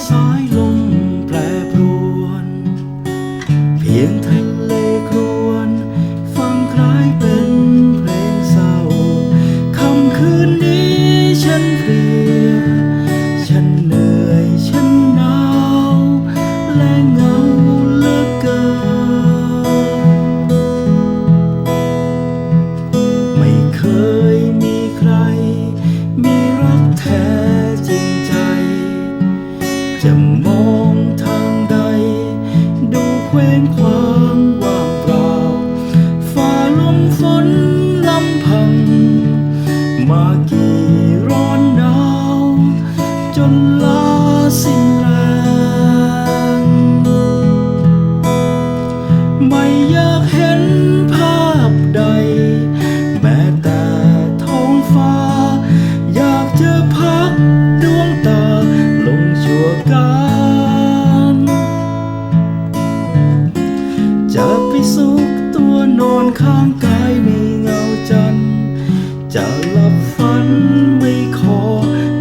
i silence. จะมองทางใด ดูเคว้งคว้างว่างเปล่าฝ่าลมฝนลำพัง มากี่ จะหลับฝันไม่ขอ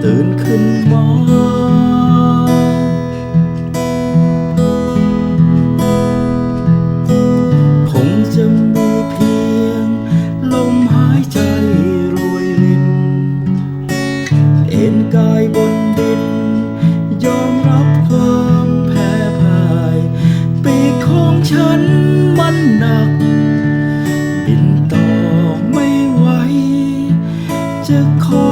ตื่นขึ้นมาคงจะมีเพียง ลมหายใจรวยลิน เอ็นกายบนดิน ยอมรับความแพ้พ่าย ปีกของฉันมันหนัก to call.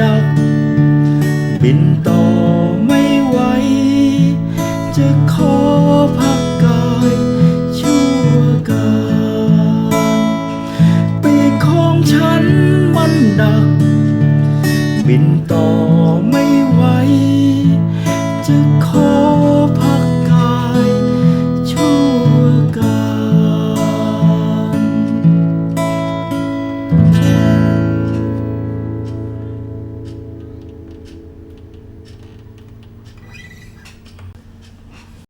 นัก บินต่อไม่ไหว จะขอพักกายชั่วกาปีของฉันมันหนัก บินต่อ